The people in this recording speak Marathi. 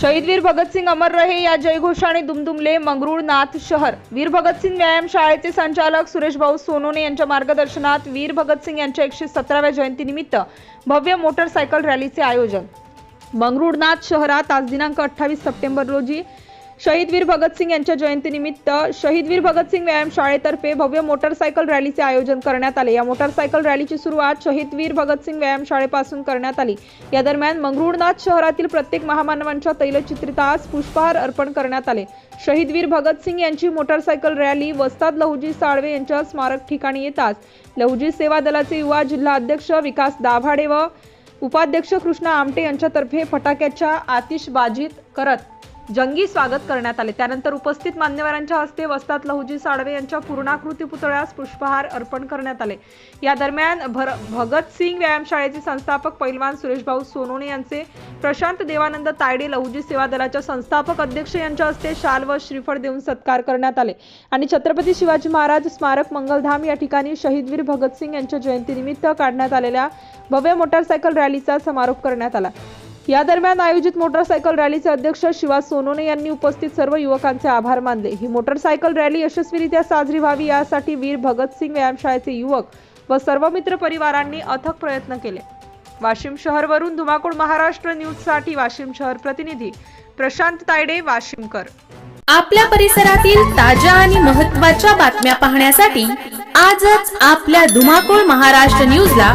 शहीदवीर भगतसिंग अमर रहे या जयघोषाने दुमदुमले मंगरुळनाथ शहर. वीर भगतसिंग व्यायाम शाळेचे संचालक सुरेश भाऊ सोनोने यांच्या मार्गदर्शनात वीर भगतसिंग यांच्या एकशे सतराव्या जयंतीनिमित्त भव्य मोटरसायकल रॅलीचे आयोजन. मंगरुळनाथ शहरात आज दिनांक अठ्ठावीस सप्टेंबर रोजी शहीदवीर भगतसिंग यांच्या जयंतीनिमित्त शहीदवीर भगतसिंग व्यायाम शाळेतर्फे भव्य मोटरसायकल रॅलीचे आयोजन करण्यात आले. या मोटरसायकल रॅलीची सुरुवात शहीदवीर भगतसिंग व्यायाम शाळेपासून करण्यात आली. या दरम्यान मंगरुळनाथ शहरातील प्रत्येक महामानवांच्या तैलचित्रितास पुष्पहार अर्पण करण्यात आले. शहीदवीर भगतसिंग यांची मोटरसायकल रॅली वस्ताद लहुजी साळवे यांच्या स्मारक ठिकाणी येताच. लहुजी सेवा दलाचे युवा जिल्हा अध्यक्ष विकास दाभाडे व उपाध्यक्ष कृष्णा आमटे यांच्यातर्फे फटाक्याच्या आतिषबाजीत करत जंगी स्वागत करण्यात आले. त्यानंतर उपस्थित मान्यवरांच्या हस्ते वस्तात लहुजी साळवे यांच्या पूर्णाकृती पुतळ्यास पुष्पहार अर्पण करण्यात आले. या दरम्यान भर भगतसिंग व्यायामशाळेचे संस्थापक पैलवान सुरेशभाऊ सोनोने यांचे प्रशांत देवानंद तायडे लहुजी सेवा दलाच्या संस्थापक अध्यक्ष यांच्या हस्ते शाल व श्रीफळ देऊन सत्कार करण्यात आले. आणि छत्रपती शिवाजी महाराज स्मारक मंगलधाम या ठिकाणी शहीदवीर भगतसिंग यांच्या जयंतीनिमित्त काढण्यात आलेल्या भव्य मोटारसायकल रॅलीचा समारोप करण्यात आला. या दरम्यान आयोजित मोटरसायकल रॅलीचे अध्यक्ष शिवा सोनोने यांनी उपस्थित सर्व युवकांचे आभार मानले. ही मोटरसायकल रॅली यशस्वीरित्या साजरी व्हावी यासाठी वीर भगतसिंग व्यायामशाळेचे युवक व सर्व मित्र परिवारांनी अथक प्रयत्न केले. वाशिम शहरवरून धुमाकूळ महाराष्ट्र न्यूजसाठी वाशिम शहर प्रतिनिधी प्रशांत तायडे वाशिमकर. आपल्या परिसरातील ताज्या आणि महत्त्वाच्या बातम्या पाहण्यासाठी आजच आपल्या धुमाकूळ महाराष्ट्र न्यूजला